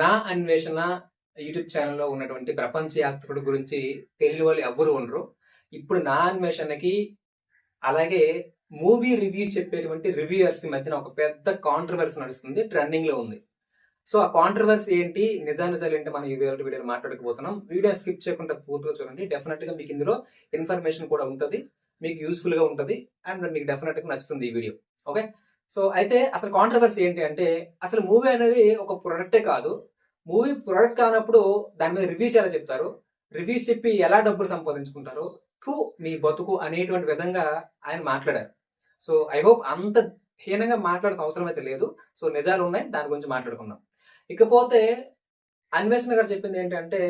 నా అన్వేషణ యూట్యూబ్ ఛానల్లో ఉన్నటువంటి ప్రపంచ యాత్రికుడి గురించి తెలియని వాళ్ళు ఎవరు ఉండరు. ఇప్పుడు నా అన్వేషణకి అలాగే మూవీ రివ్యూస్ చెప్పేటువంటి రివ్యూయర్స్ మధ్యన ఒక పెద్ద కాంట్రవర్సీ నడుస్తుంది ట్రెండింగ్లో ఉంది. సో ఆ కాంట్రవర్సీ ఏంటి నిజానిజాలు ఏంటి మనం ఈ వీడియో వీడియోలో మాట్లాడకపోతున్నాం వీడియో స్కిప్ చేయకుండా పూర్తిగా చూడండి. డెఫినెట్గా మీకు ఇందులో ఇన్ఫర్మేషన్ కూడా ఉంటుంది. మీకు యూస్ఫుల్గా ఉంటుంది. అండ్ మీకు డెఫినెట్గా నచ్చుతుంది ఈ వీడియో. ఓకే సో అయితే అసలు కాంట్రవర్సీ ఏంటి అంటే అసలు మూవీ అనేది ఒక ప్రొడక్టే కాదు. మూవీ ప్రొడక్ట్ కానప్పుడు దాని మీద రివ్యూస్ ఎలా చెప్తారు? రివ్యూస్ చెప్పి ఎలా డబ్బులు సంపాదించుకుంటారు? టూ మీ బతుకు అనేటువంటి విధంగా ఆయన మాట్లాడారు. సో ఐ హోప్ అంత హీనంగా మాట్లాడాల్సిన అవసరం అయితే లేదు. సో నిజాలు ఉన్నాయి దాని గురించి మాట్లాడుకుందాం. ఇకపోతే అన్వేషణ గారు చెప్పింది ఏంటంటే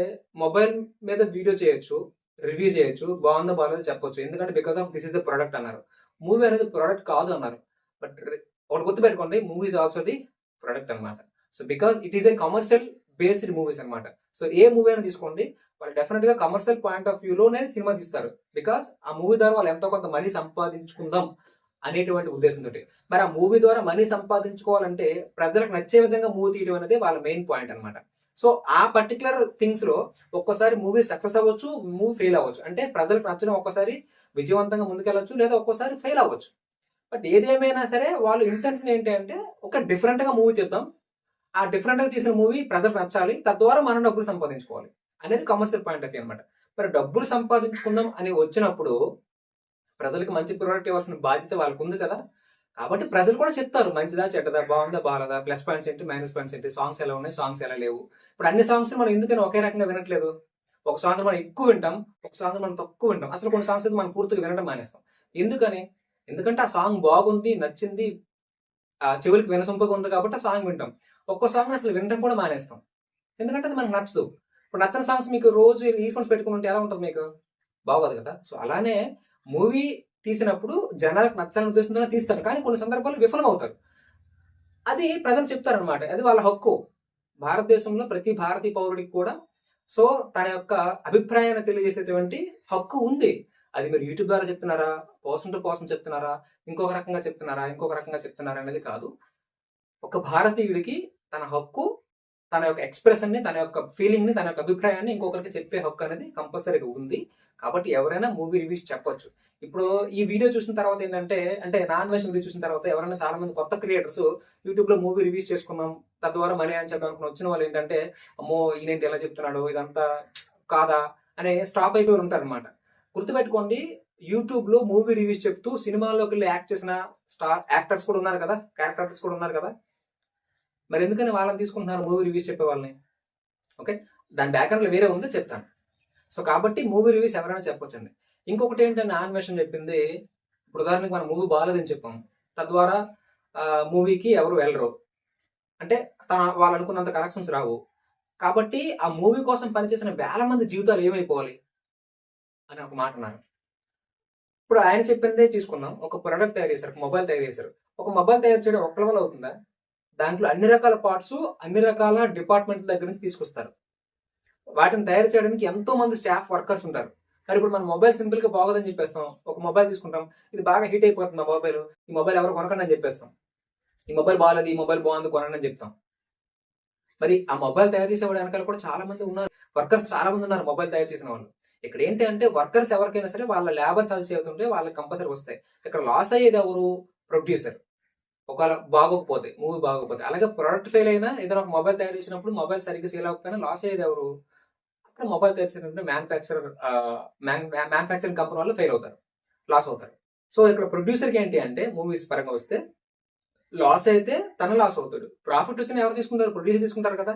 మొబైల్ మీద వీడియో చేయొచ్చు రివ్యూ చేయొచ్చు బాగుందో బాగాలేదో చెప్పొచ్చు. ఎందుకంటే because of this is the product అన్నారు. మూవీ అనేది ప్రొడక్ట్ కాదు అన్నారు. బట్ ఒకటి గుర్తుపెట్టుకోండి మూవీస్ ఆల్సో ది ప్రొడక్ట్ అన్నమాట. So because it is a commercial based movies అన్నమాట. సో ఏ మూవీ అయినా తీసుకోండి వాళ్ళు డెఫినెట్గా కమర్షియల్ పాయింట్ ఆఫ్ వ్యూలోనే సినిమా తీస్తారు. బికాస్ ఆ మూవీ ద్వారా వాళ్ళు ఎంతో కొంత మనీ సంపాదించుకుందాం అనేటువంటి ఉద్దేశంతో మరి ఆ మూవీ ద్వారా మనీ సంపాదించుకోవాలంటే ప్రజలకు నచ్చే విధంగా మూవీ తీయడం అనేది వాళ్ళ మెయిన్ పాయింట్ అన్నమాట. సో ఆ పర్టికులర్ థింగ్స్లో ఒక్కోసారి మూవీ సక్సెస్ అవ్వచ్చు మూవీ ఫెయిల్ అవ్వచ్చు. అంటే ప్రజలకు నచ్చడం ఒక్కసారి విజయవంతంగా ముందుకెళ్ళవచ్చు లేదా ఒక్కోసారి ఫెయిల్ అవ్వచ్చు. బట్ ఏదేమైనా సరే వాళ్ళు ఇంటెన్షన్ ఏంటి అంటే ఒక డిఫరెంట్గా మూవీ తీద్దాం ఆ డిఫరెంట్గా తీసిన మూవీ ప్రజలు నచ్చాలి. తద్వారా మనం డబ్బులు సంపాదించుకోవాలి అనేది కమర్షియల్ పాయింట్ ఆఫ్ వ్యూ అనమాట మరి డబ్బులు సంపాదించుకుందాం అని వచ్చినప్పుడు ప్రజలకు మంచి ప్రోడక్ట్ ఇవ్వాల్సిన బాధ్యత వాళ్ళకు ఉంది కదా. కాబట్టి ప్రజలు కూడా చెప్తారు మంచిదా చెడ్డదా బాగుందా బాగలదా ప్లస్ పాయింట్స్ ఏంటి మైనస్ పాయింట్స్ ఏంటి సాంగ్స్ ఎలా ఉన్నాయి సాంగ్స్ ఎలా లేవు. ఇప్పుడు అన్ని సాంగ్స్ మనం ఎందుకని ఒకే రకంగా వినట్లేదు? ఒక సాంగ్ మనం ఎక్కువ వింటాం ఒక సాంగ్ మనం తక్కువ వింటాం. అసలు కొన్ని సాంగ్స్ అయితే మనం పూర్తిగా వినడం మానేస్తాం. ఎందుకని? ఎందుకంటే ఆ సాంగ్ బాగుంది నచ్చింది ఆ చెవులకు వినసొంపగా ఉంది కాబట్టి ఆ సాంగ్ వింటాం. ఒక్కో సాంగ్ అసలు వినడం కూడా మానేస్తాం. ఎందుకంటే అది మనకు నచ్చదు. ఇప్పుడు నచ్చని సాంగ్స్ మీకు రోజు ఇయర్ ఫోన్స్ పెట్టుకుని ఉంటే ఎలా ఉంటుంది మీకు? బాగోదు కదా. సో అలానే మూవీ తీసినప్పుడు జనాలకు నచ్చాలని ఉద్దేశంతోనే తీస్తారు. కానీ కొన్ని సందర్భాలు విఫలమవుతారు. అది ప్రజలు చెప్తారనమాట అది వాళ్ళ హక్కు. భారతదేశంలో ప్రతి భారతీయ పౌరుడికి కూడా సో తన యొక్క అభిప్రాయాన్ని తెలియజేసేటువంటి హక్కు ఉంది. అది మీరు యూట్యూబ్ ద్వారా చెప్తున్నారా? పర్సన్ టు పర్సన్ చెప్తున్నారా? ఇంకొక రకంగా చెప్తున్నారా? ఇంకొక రకంగా చెప్తున్నారా అనేది కాదు. ఒక భారతీయుడికి తన హక్కు తన యొక్క ఎక్స్ప్రెషన్ని తన యొక్క ఫీలింగ్ని తన యొక్క అభిప్రాయాన్ని ఇంకొకరికి చెప్పే హక్కు అనేది కంపల్సరీగా ఉంది. కాబట్టి ఎవరైనా మూవీ రివ్యూస్ చెప్పొచ్చు. ఇప్పుడు ఈ వీడియో చూసిన తర్వాత ఏంటంటే అంటే నాన్ వెజ్ వీడియో చూసిన తర్వాత ఎవరైనా చాలా మంది కొత్త క్రియేటర్స్ యూట్యూబ్లో మూవీ రివ్యూస్ చేసుకున్నాం తద్వారా మనీ అని చేద్దాం అనుకుని వచ్చిన వాళ్ళు ఏంటంటే అమ్మో ఈయనేంటి ఎలా చెప్తున్నాడు ఇదంతా కాదా? అనే స్టాప్ అయిపోయి ఉంటారు అనమాట గుర్తుపెట్టుకోండి యూట్యూబ్లో మూవీ రివ్యూస్ చెప్తూ సినిమాల్లోకి వెళ్ళి యాక్ట్ చేసిన స్టార్ యాక్టర్స్ కూడా ఉన్నారు కదా క్యారెక్టర్స్ కూడా ఉన్నారు కదా. మరి ఎందుకని వాళ్ళని తీసుకుంటున్నారు మూవీ రివ్యూస్ చెప్పే వాళ్ళని? ఓకే దాని బ్యాక్గ్రౌండ్లో వేరే ఉందో చెప్తాను. సో కాబట్టి మూవీ రివ్యూస్ ఎవరైనా చెప్పొచ్చండి. ఇంకొకటి ఏంటంటే ఆన్వేషన్ చెప్పింది ఇప్పుడు ఉదాహరణకి మనం మూవీ బాగాలేదని చెప్పాం. తద్వారా మూవీకి ఎవరు వెళ్ళరు. అంటే తన వాళ్ళు అనుకున్నంత కలెక్షన్స్ రావు. కాబట్టి ఆ మూవీ కోసం పనిచేసిన వేల మంది జీవితాలు ఏమైపోవాలి? అని ఒక మాట అన్నారు ఇప్పుడు ఆయన చెప్పిందే తీసుకుందాం ఒక ప్రొడక్ట్ తయారు చేశారు మొబైల్ తయారు చేశారు. ఒక మొబైల్ తయారు చేయడం ఒక్కల వల్ల అవుతుందా? దాంట్లో అన్ని రకాల పార్ట్స్ అన్ని రకాల డిపార్ట్మెంట్ల దగ్గర నుంచి తీసుకొస్తారు. వాటిని తయారు చేయడానికి ఎంతో మంది స్టాఫ్ వర్కర్స్ ఉంటారు. మరి ఇప్పుడు మన మొబైల్ సింపుల్గా బాగోదని చెప్పేస్తాం. ఒక మొబైల్ తీసుకుంటాం. ఇది బాగా హీట్ అయిపోతుంది ఆ మొబైల్ ఈ మొబైల్ ఎవరు కొనకండి అని చెప్పేస్తాం. ఈ మొబైల్ బాగాలేదు ఈ మొబైల్ బాగుంది కొనండి అని చెప్తాం. మరి ఆ మొబైల్ తయారు చేసేవాడు వెనకాల కూడా చాలా మంది ఉన్నారు. వర్కర్స్ చాలా మంది ఉన్నారు మొబైల్ తయారు చేసిన వాళ్ళు. ఇక్కడ ఏంటి అంటే వర్కర్స్ ఎవరికైనా సరే వాళ్ళ లేబర్ ఛార్జెస్ అవుతుంటే వాళ్ళకి కంపల్సరీ వస్తాయి. ఇక్కడ లాస్ అయ్యేది ఎవరు? ప్రొడ్యూసర్ ఒకవేళ బాగోకపోతే మూవీ బాగోకపోతే. అలాగే ప్రొడక్ట్ ఫెయిల్ అయినా ఏదైనా ఒక మొబైల్ తయారు చేసినప్పుడు మొబైల్ సరిగ్గా సేల్ అవ్వకపోయినా లాస్ అయ్యేది ఎవరు? అక్కడ మొబైల్ తయారు చేసినప్పుడు మ్యానుఫ్యాక్చర్ మ్యానుఫ్యాక్చరింగ్ కంపెనీ వాళ్ళు ఫెయిల్ అవుతారు. లాస్ అవుతారు. సో ఇక్కడ ప్రొడ్యూసర్కి ఏంటి అంటే మూవీస్ పరంగా వస్తే లాస్ అయితే తన లాస్ అవుతాడు. ప్రాఫిట్ వచ్చిన ఎవరు తీసుకుంటారు? ప్రొడ్యూసర్ తీసుకుంటారు కదా.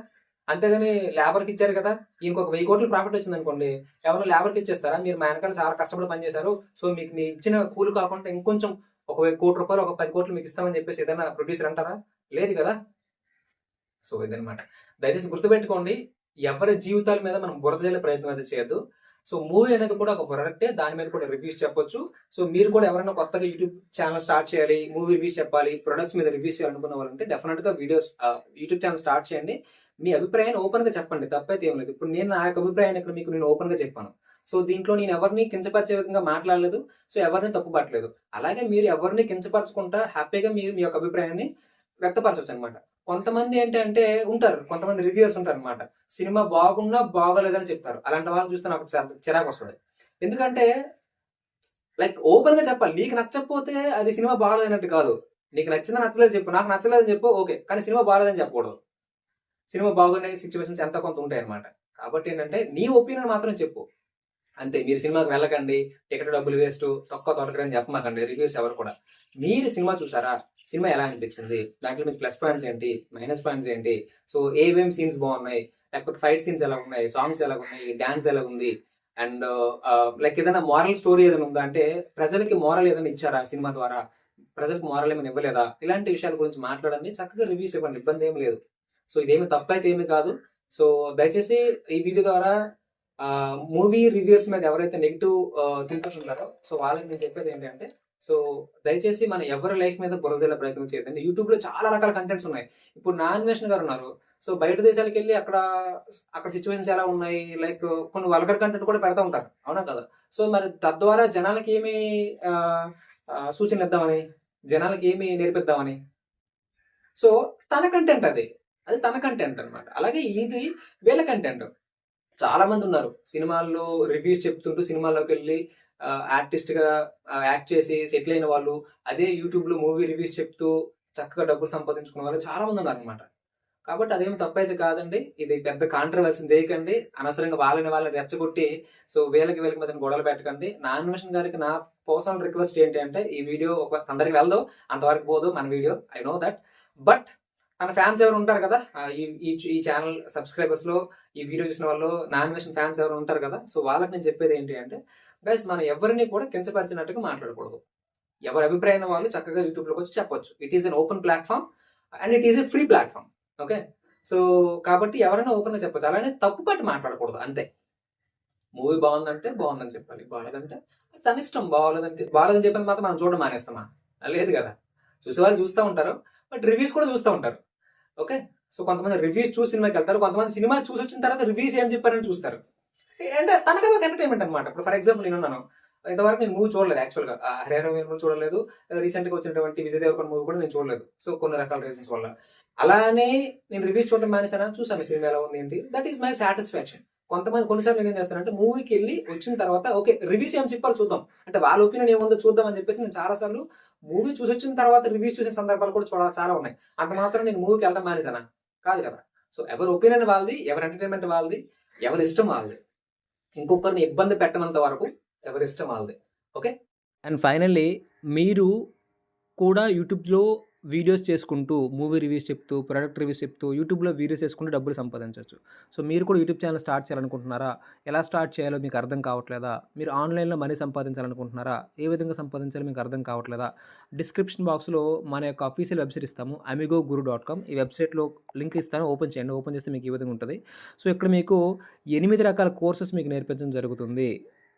అంతేగాని లేబర్కి ఇచ్చారు కదా ఇంకొక వెయ్యి కోట్ల ప్రాఫిట్ వచ్చింది అనుకోండి ఎవరు లేబర్కి ఇచ్చేస్తారా? మీరు మా వెనకాల చాలా కష్టపడి పనిచేశారు సో మీకు మీ ఇచ్చిన కూలి కాకుండా ఇంకొంచెం ఒక వెయ్యి కోటి రూపాయలు ఒక పది కోట్లు మీకు ఇస్తామని చెప్పేసి ఏదైనా ప్రొడ్యూసర్ అంటారా? లేదు కదా? సో ఇదనమాట దయచేసి గుర్తుపెట్టుకోండి ఎవరి జీవితాల మీద మనం బురద జల్లే ప్రయత్నం అయితే చేయొద్దు. సో మూవీ అనేది కూడా ఒక ప్రొడక్టే దాని మీద కూడా రివ్యూస్ చెప్పొచ్చు. సో మీరు కూడా ఎవరైనా కొత్తగా యూట్యూబ్ ఛానల్ స్టార్ట్ చేయాలి మూవీ రివ్యూస్ చెప్పాలి ప్రొడక్ట్స్ మీద రివ్యూస్ చేయాలనుకున్న వాళ్ళంటే డెఫినెట్గా వీడియోస్ యూట్యూబ్ ఛానల్ స్టార్ట్ చేయండి. మీ అభిప్రాయాన్ని ఓపెన్గా చెప్పండి తప్పైతే ఏం లేదు. ఇప్పుడు నేను నా యొక్క అభిప్రాయాన్ని ఇక్కడ మీకు నేను ఓపెన్గా చెప్పాను. సో దీంట్లో నేను ఎవరిని కించపరిచే విధంగా మాట్లాడలేదు. సో ఎవరిని తప్పుపట్టలేదు. అలాగే మీరు ఎవరిని కించపరచకుండా హ్యాపీగా మీరు మీ యొక్క అభిప్రాయాన్ని వ్యక్తపరచవచ్చు అనమాట కొంతమంది ఏంటంటే ఉంటారు కొంతమంది రివ్యూర్స్ ఉంటారు అనమాట సినిమా బాగున్నా బాగోలేదని చెప్తారు. అలాంటి వాళ్ళు చూస్తే నాకు చాలా చిరాకు వస్తుంది. ఎందుకంటే లైక్ ఓపెన్గా చెప్పాలి. నీకు నచ్చకపోతే అది సినిమా బాగలేదన్నట్టు కాదు. నీకు నచ్చిందా నచ్చలేదు చెప్పు. నాకు నచ్చలేదని చెప్పు ఓకే. కానీ సినిమా బాగలేదని చెప్పకూడదు. సినిమా బాగున్నాయి సిచ్యువేషన్స్ ఎంత కొంత ఉంటాయి అనమాట కాబట్టి ఏంటంటే నీ ఒపీనియన్ మాత్రం చెప్పు. అంతే మీరు సినిమాకి వెళ్ళకండి టికెట్ డబ్బులు వేస్ట్ తక్కువ తొలకరని చెప్పమాకండి రివ్యూస్ ఎవరు కూడా. మీరు సినిమా చూసారా? సినిమా ఎలా అనిపించింది? దాంట్లో మీకు ప్లస్ పాయింట్స్ ఏంటి? మైనస్ పాయింట్స్ ఏంటి? సో ఏమేమి సీన్స్ బాగున్నాయి? లేకపోతే ఫైట్ సీన్స్ ఎలా ఉన్నాయి? సాంగ్స్ ఎలా ఉన్నాయి? డాన్స్ ఎలా ఉంది? అండ్ లైక్ ఏదైనా మారల్ స్టోరీ ఏదైనా ఉందా? అంటే ప్రజలకి మోరల్ ఏదైనా ఇచ్చారా సినిమా ద్వారా? ప్రజలకు మోరల్ ఏమైనా ఇవ్వలేదా? ఇలాంటి విషయాల గురించి మాట్లాడండి. చక్కగా రివ్యూస్ ఇవ్వండి. ఇబ్బంది ఏం లేదు. సో ఇదేమి తప్పైతే ఏమి కాదు. సో దయచేసి ఈ వీడియో ద్వారా మూవీ రివ్యూస్ మీద ఎవరైతే నెగిటివ్ థింకర్స్ ఉంటారో సో వాళ్ళకి నేను చెప్పేది ఏంటంటే సో దయచేసి మన ఎవరి లైఫ్ మీద బురదల ప్రయత్నం చేయదండి యూట్యూబ్లో చాలా రకాల కంటెంట్స్ ఉన్నాయి. ఇప్పుడు నా అన్వేషణ గారు ఉన్నారు. సో బయట దేశాలకు వెళ్ళి అక్కడ అక్కడ సిచ్యువేషన్స్ ఎలా ఉన్నాయి? లైక్ కొన్ని వల్గర్ కంటెంట్ కూడా పెడతా ఉంటారు. అవునా కదా? సో మరి తద్వారా జనాలకి ఏమి ఆ, సూచనలు ఇద్దామని జనాలకి ఏమి నేర్పిద్దామని? సో తన కంటెంట్ అది. అది తన కంటెంట్ అనమాట అలాగే ఇది వీళ్ళ కంటెంట్ చాలా మంది ఉన్నారు. సినిమాల్లో రివ్యూస్ చెప్తుంటూ సినిమాల్లోకి వెళ్ళి ఆర్టిస్ట్గా యాక్ట్ చేసి సెటిల్ అయిన వాళ్ళు అదే యూట్యూబ్లో మూవీ రివ్యూస్ చెప్తూ చక్కగా డబ్బులు సంపాదించుకున్న వాళ్ళు చాలా మంది ఉన్నారు అనమాట కాబట్టి అదేమి తప్పైతే కాదండి. ఇది పెద్ద కాంట్రవర్సీ చేయకండి. అనవసరంగా వాళ్ళని వాళ్ళని రెచ్చగొట్టి సో వీళ్ళకి వీళ్ళకి మధ్య గొడవలు పెట్టకండి. నా అన్వేషణ గారికి నా పర్సనల్ రిక్వెస్ట్ ఏంటి అంటే ఈ వీడియో ఒక అందరికి వెళ్దాం అంతవరకు పోదు మన video. I know that but తన ఫ్యాన్స్ ఎవరు ఉంటారు కదా ఈ ఈ ఛానల్ సబ్స్క్రైబర్స్లో ఈ వీడియో చూసిన వాళ్ళు నామినేషన్ ఫ్యాన్స్ ఎవరు ఉంటారు కదా సో వాళ్ళకి నేను చెప్పేది ఏంటి అంటే గైస్ మనం ఎవరిని కూడా కించపరిచినట్టుగా మాట్లాడకూడదు. ఎవరి అభిప్రాయం వాళ్ళు చక్కగా యూట్యూబ్లోకి వచ్చి చెప్పొచ్చు. It is an open platform and it is a free platform okay so కాబట్టి ఎవరైనా ఓపెన్గా చెప్పొచ్చు. అలానే తప్పు పట్టి మాట్లాడకూడదు అంతే. మూవీ బాగుందంటే బాగుందని చెప్పాలి. బాగాలేదంటే తన ఇష్టం బాగాలేదంటే బాగాలేదని చెప్పిన మాత్రం మనం చూడడం మానేస్తామా? లేదు కదా. చూసేవాళ్ళు చూస్తూ ఉంటారు బట్ రివ్యూస్ కూడా చూస్తూ ఉంటారు. ఓకే? సో కొంతమంది రివ్యూస్ చూసి సినిమాకి వెళ్తారు. కొంతమంది సినిమా చూసి వచ్చిన తర్వాత రివ్యూస్ ఏం చెప్పారని చూస్తారు. అంటే తనకు ఒక ఎంటర్టైన్మెంట్ అనమాట ఇప్పుడు ఫర్ ఎగ్జాంపుల్ నేను ఉన్నాను. ఇంతవరకు నేను మూవీ చూడలేదు యాక్చువల్గా హరిహర మూవీ చూడలేదు. రీసెంట్గా వచ్చినటువంటి విజయ్ దేవరకొండ మూవీ కూడా నేను చూడలేదు. సో కొన్ని రకాల రీజన్స్ వల్ల. అలానే నేను రివ్యూస్ చూడడం మానేసానా చూసాను సినిమా ఎలా ఉంది ఏంటి? దట్ ఈస్ మై సాటిస్ఫాక్షన్ కొంతమంది కొన్నిసార్లు నేను ఏం చేస్తానంటే మూవీకి వెళ్ళి వచ్చిన తర్వాత ఓకే రివ్యూస్ ఏం చెప్పాలి చూద్దాం. అంటే వాళ్ళ ఒపీనియన్ ఏముందో చూద్దాం అని చెప్పేసి నేను చాలా సార్లు మూవీ చూసి వచ్చిన తర్వాత రివ్యూస్ చూసిన సందర్భాలు కూడా చూడ చాలా ఉన్నాయి. అంత మాత్రం నేను మూవీకి వెళ్ళడం మానేసానా కాదు కదా. సో ఎవరి ఒపీనియన్ వాళ్ళది ఎవరి ఎంటర్టైన్మెంట్ వాళ్ళది ఎవరి ఇష్టం వాళ్ళది. ఇంకొకరిని ఇబ్బంది పెట్టనంత వరకు ఎవరి ఇష్టం వాళ్ళది. ఓకే అండ్ ఫైనల్లీ మీరు కూడా యూట్యూబ్లో వీడియోస్ చేసుకుంటూ మూవీ రివ్యూస్ చెప్తూ ప్రొడక్ట్ రివ్యూస్ చెప్తూ యూట్యూబ్లో వీడియోస్ చేసుకుంటూ డబ్బులు సంపాదించవచ్చు సో మీరు కూడా యూట్యూబ్ ఛానల్ స్టార్ట్ చేయాలనుకుంటున్నారా? ఎలా స్టార్ట్ చేయాలో మీకు అర్థం కావట్లేదా? మీరు ఆన్లైన్లో మనీ సంపాదించాలనుకుంటున్నారా? ఏ విధంగా సంపాదించాలో మీకు అర్థం కావట్లేదా? డిస్క్రిప్షన్ బాక్స్లో మన యొక్క అఫీషియల్ వెబ్సైట్ ఇస్తాము అమిగో గురు డాట్ కామ్ ఈ వెబ్సైట్లో లింక్ ఇస్తాను ఓపెన్ చేయండి. ఓపెన్ చేస్తే మీకు ఈ విధంగా ఉంటుంది. సో ఇక్కడ మీకు ఎనిమిది రకాల కోర్సెస్ మీకు నేర్పించడం జరుగుతుంది.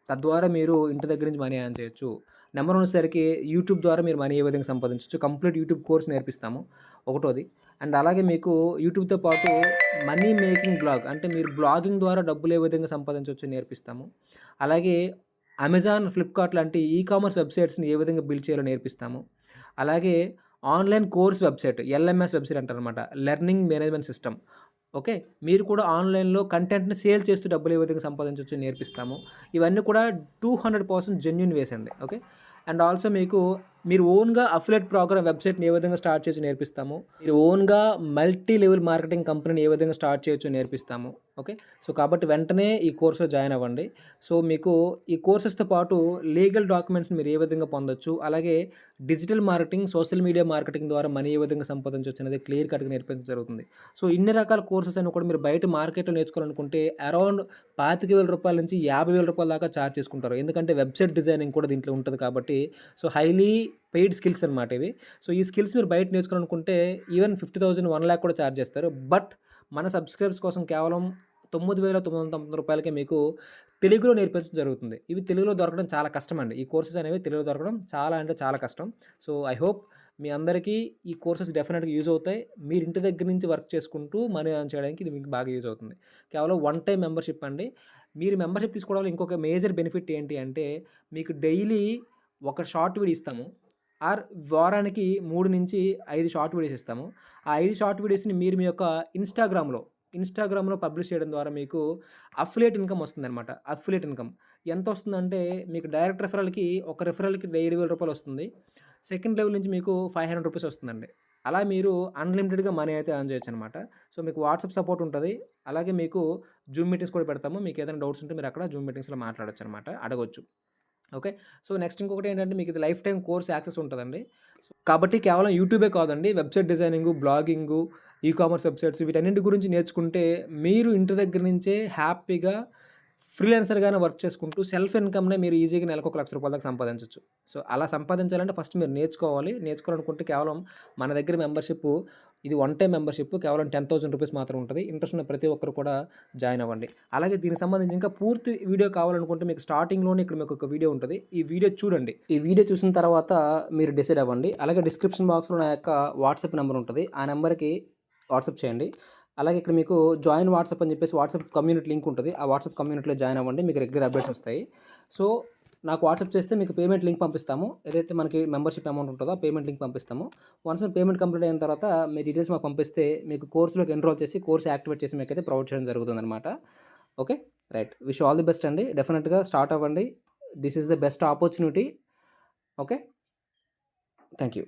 తద్వారా మీరు ఇంటి దగ్గర నుంచి మనీ ఆన్ చేయొచ్చు. నెంబర్ వచ్చేసరికి యూట్యూబ్ ద్వారా మీరు మనీ ఏ విధంగా సంపాదించవచ్చు కంప్లీట్ యూట్యూబ్ కోర్స్ నేర్పిస్తాము. ఒకటోది. అండ్ అలాగే మీకు యూట్యూబ్తో పాటు మనీ మేకింగ్ బ్లాగ్ అంటే మీరు బ్లాగింగ్ ద్వారా డబ్బులు ఏ విధంగా సంపాదించవచ్చు నేర్పిస్తాము. అలాగే అమెజాన్ ఫ్లిప్కార్ట్ లాంటి ఈ కామర్స్ వెబ్సైట్స్ని ఏ విధంగా బిల్డ్ చేయాలో నేర్పిస్తాము. అలాగే online course website LMS website అంటారనమాట లెర్నింగ్ మేనేజ్మెంట్ సిస్టమ్. ఓకే? మీరు కూడా ఆన్లైన్లో కంటెంట్ని సేల్ చేస్తూ డబ్బులు ఏ విధంగా సంపాదించవచ్చు నేర్పిస్తాము. ఇవన్నీ కూడా టూ హండ్రెడ్ పర్సెంట్ జెన్యున్ వేసండి. ఓకే? అండ్ ఆల్సో మీకు మీరు ఓన్గా అఫిలేట్ ప్రోగ్రామ్ వెబ్సైట్ని ఏ విధంగా స్టార్ట్ చేసి నేర్పిస్తాము? మీరు ఓన్గా మల్టీ లెవెల్ మార్కెటింగ్ కంపెనీని ఏ విధంగా స్టార్ట్ చేయొచ్చు నేర్పిస్తాము? ఓకే సో కాబట్టి వెంటనే ఈ కోర్సులో జాయిన్ అవ్వండి. సో మీకు ఈ కోర్సెస్తో పాటు లీగల్ డాక్యుమెంట్స్ మీరు ఏ విధంగా పొందొచ్చు? అలాగే digital marketing social media marketing ద్వారా మనీ ఏ విధంగా సంపాదించవచ్చు అనేది క్లియర్ కట్గా నేర్పించడం జరుగుతుంది. సో ఇన్ని రకాల కోర్సెస్ అని కూడా మీరు బయట మార్కెట్లో నేర్చుకోవాలనుకుంటే అరౌండ్ పాతిక వేల రూపాయల నుంచి యాభై వేల రూపాయల దాకా ఛార్జ్ చేసుకుంటారు. ఎందుకంటే వెబ్సైట్ డిజైనింగ్ కూడా దీంట్లో ఉంటుంది కాబట్టి. సో హైలీ పెయిడ్ స్కిల్స్ అనమాట ఇవి. సో ఈ స్కిల్స్ మీరు బయట నేర్చుకోవాలనుకుంటే even fifty thousand one lakh కూడా ఛార్జ్ చేస్తారు. బట్ మన సబ్స్క్రైబ్స్ కోసం కేవలం తొమ్మిది వేల తొమ్మిది వందల తొంభై రూపాయలకే మీకు తెలుగులో నేర్పించడం జరుగుతుంది. ఇవి తెలుగులో దొరకడం చాలా కష్టం అండి. ఈ కోర్సెస్ అనేవి తెలుగులో దొరకడం చాలా అంటే చాలా కష్టం. సో ఐ హోప్ మీ అందరికీ ఈ కోర్సెస్ డెఫినెట్గా యూజ్ అవుతాయి. మీరు ఇంటి దగ్గర నుంచి వర్క్ చేసుకుంటూ మనీ ఆన్ చేయడానికి ఇది మీకు బాగా యూజ్ అవుతుంది. కేవలం వన్ టైం మెంబర్షిప్ అండి. మీరు మెంబర్షిప్ తీసుకోవడం వల్ల ఇంకొక మేజర్ బెనిఫిట్ ఏంటి అంటే మీకు డైలీ ఒక షార్ట్ వీడియో ఇస్తాము. ఆర్ వారానికి మూడు నుంచి ఐదు షార్ట్ వీడియోస్ ఇస్తాము. ఆ ఐదు షార్ట్ వీడియోస్ని మీరు మీ యొక్క ఇన్స్టాగ్రామ్లో ఇన్స్టాగ్రామ్లో పబ్లిష్ చేయడం ద్వారా మీకు అఫిలియేట్ ఇన్కమ్ వస్తుందన్నమాట. Affiliate income. ఎంత వస్తుందంటే మీకు డైరెక్ట్ రెఫరల్కి ఒక రెఫరల్కి ఏడు వేల రూపాయలు వస్తుంది. సెకండ్ లెవెల్ నుంచి మీకు ఫైవ్ హండ్రెడ్ రూపీస్ వస్తుందండి. అలా మీరు అన్లిమిటెడ్గా మనీ అయితే ఎర్న్ చేయొచ్చు అనమాట సో మీకు వాట్సాప్ సపోర్ట్ ఉంటుంది. అలాగే మీకు జూమ్ మీటింగ్స్ కూడా పెడతాము. మీకు ఏదైనా డౌట్స్ ఉంటే మీరు అక్కడ జూమ్ మీటింగ్స్లో మాట్లాడచ్చు అనమాట అడగొచ్చు. ఓకే? సో నెక్స్ట్ ఇంకొకటి ఏంటంటే మీకు ఇది లైఫ్ టైం కోర్స్ యాక్సెస్ ఉంటుందండి. సో కాబట్టి కేవలం యూట్యూబే కాదండి website designing blogging e commerce websites వీటన్నింటి గురించి నేర్చుకుంటే మీరు ఇంటి దగ్గర నుంచే హ్యాపీగా ఫ్రీలాన్సర్గానే వర్క్ చేసుకుంటూ సెల్ఫ్ ఇన్కమ్నే మీరు ఈజీగా నెలకు ఒక లక్ష రూపాయల దాకా సంపాదించవచ్చు సో అలా సంపాదించాలంటే ఫస్ట్ మీరు నేర్చుకోవాలి. నేర్చుకోవాలనుకుంటే కేవలం మన దగ్గర మెంబర్షిప్ ఇది వన్ టైం మెంబర్షిప్ కేవలం టెన్ థౌసండ్ రూపీస్ మాత్రం ఉంటుంది. ఇంట్రెస్ట్ ఉన్న ప్రతి ఒక్కరు కూడా జాయిన్ అవ్వండి. అలాగే దీనికి సంబంధించి ఇంకా పూర్తి వీడియో కావాలనుకుంటే మీకు స్టార్టింగ్లోనే ఇక్కడ మీకు ఒక వీడియో ఉంటుంది. ఈ వీడియో చూడండి. ఈ వీడియో చూసిన తర్వాత మీరు డిసైడ్ అవ్వండి. అలాగే డిస్క్రిప్షన్ బాక్స్లో నా యొక్క వాట్సాప్ నెంబర్ ఉంటుంది. ఆ నెంబర్కి వాట్సాప్ చేయండి. అలాగే ఇక్కడ మీకు జాయిన్ వాట్సాప్ అని చెప్పేసి వాట్సాప్ కమ్యూనిటీ లింక్ ఉంటుంది. ఆ వాట్సాప్ కమ్యూనిటీలో జాయిన్ అవ్వండి. మీకు రెగ్యులర్ అప్డేట్స్ వస్తాయి. సో నాకు వాట్సాప్ చేస్తే మీకు పేమెంట్ లింక్ పంపిస్తాము. ఏదైతే మనకి మెంబర్షిప్ అమౌంట్ ఉంటుందో పేమెంట్ లింక్ పంపిస్తాము. వన్స్ మీరు పేమెంట్ కంప్లీట్ అయిన తర్వాత మీ డీటెయిల్స్ మాకు పంపిస్తే మీకు కోర్సులోకి ఎన్రోల్ చేసి కోర్స్ యాక్టివేట్ చేసి మీకైతే ప్రొవైడ్ చేయడం జరుగుతుందన్నమాట. Okay? Right. Wish all the best అండి. డెఫినెట్గా స్టార్ట్ అవ్వండి. This is the best opportunity. Okay? Thank you